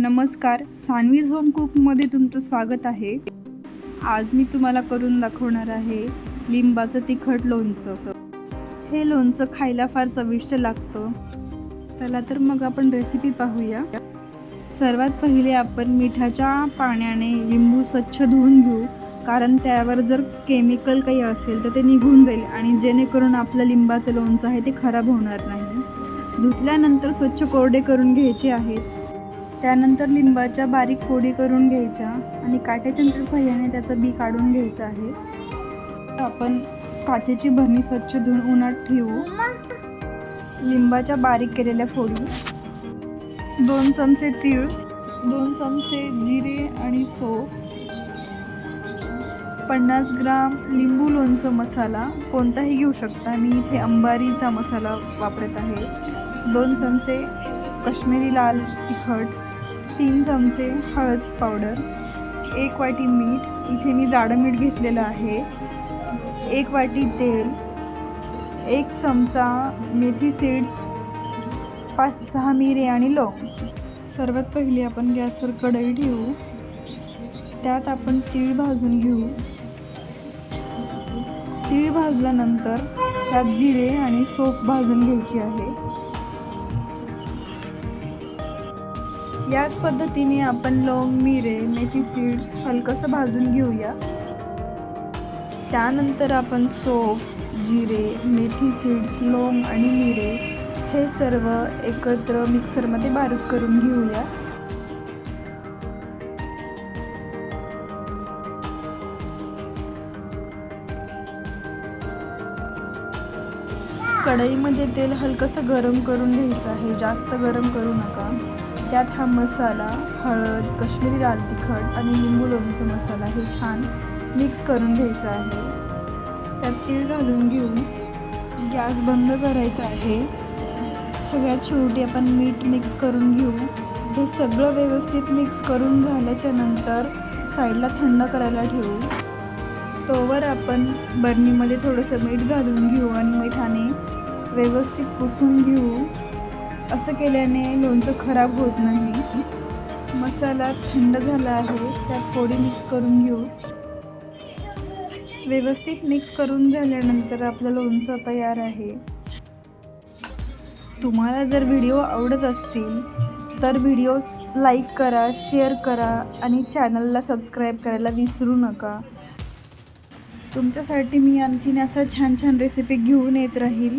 नमस्कार सानवीज होम कुकमध्ये तुमचं स्वागत आहे. आज मी तुम्हाला करून दाखवणार आहे लिंबाचं तिखट लोणचं. हे लोणचं खायला फार चविष्ट लागतं. चला तर मग आपण रेसिपी पाहूया. सर्वात पहिले आपण मिठाच्या पाण्याने लिंबू स्वच्छ धुवून घेऊ कारण त्यावर जर केमिकल काही असेल तर ते निघून जाईल आणि जेणेकरून आपलं लिंबाचं लोणचं आहे ते खराब होणार नाही. धुतल्यानंतर स्वच्छ कोरडे करून घ्यायचे आहेत. त्यानंतर लिंबाच्या बारीक फोडी करून घ्यायच्या आणि काट्याच्या साह्याने त्याचं बी काढून घ्यायचं आहे. आपण काचेची भरणी स्वच्छ धुवून उन्हात ठेवू. लिंबाच्या बारीक केलेल्या फोडी. दोन चमचे तीळ दोन चमचे जिरे आणि सोफ पन्नास ग्राम लिंबू लोणचं मसाला. कोणताही घेऊ शकता. मी इथे अंबारीचा मसाला वापरत आहे. दोन चमचे कश्मीरी लाल तिखट तीन चमचे हळद पावडर एक वाटी मीठ इथे मी जाडं मीठ घेतलेलं आहे एक वाटी तेल एक चमचा मेथी सीड्स पाच सहा मिरे आणि लवंग. सर्वात पहिली आपण गॅसवर कढई ठेवू. त्यात आपण तीळ भाजून घेऊ. तीळ भाजल्यानंतर त्यात जिरे आणि सोफ भाजून घ्यायची आहे. याच पद्धतीने आपण लवंग मिरे मेथी सीड्स हलकंसं भाजून घेऊया. त्यानंतर आपण सोफ जिरे मेथी सीड्स लवंग आणि मिरे हे सर्व एकत्र मिक्सरमध्ये बारीक करून घेऊया. कढईमध्ये तेल हलकंसं गरम करून घ्यायचं आहे. जास्त गरम करू नका. त्यात हा मसाला हळद कश्मीरी लाल तिखट आणि लिंबू लोणचं मसाला हे छान मिक्स करून घ्यायचं आहे. त्यात तीळ घालून घेऊन गॅस बंद करायचा आहे. सगळ्यात शेवटी आपण मीठ मिक्स करून घेऊ. हे सगळं व्यवस्थित मिक्स करून झाल्याच्यानंतर साईडला थंड करायला ठेवू. तोवर आपण बर्नीमध्ये थोडंसं मीठ घालून घेऊ आणि मिठाने व्यवस्थित पुसून घेऊ. असं केल्याने लोणचं खराब होत नाही. मसाला थंड झाला आहे त्यात फोडी मिक्स करून घेऊ. व्यवस्थित मिक्स करून झाल्यानंतर आपलं लोणचं तयार आहे. तुम्हाला जर व्हिडिओ आवडत असतील तर व्हिडिओ लाईक करा शेअर करा आणि चॅनलला सबस्क्राईब करायला विसरू नका. तुमच्यासाठी मी आणखीन असा छान छान रेसिपी घेऊन येत राहील.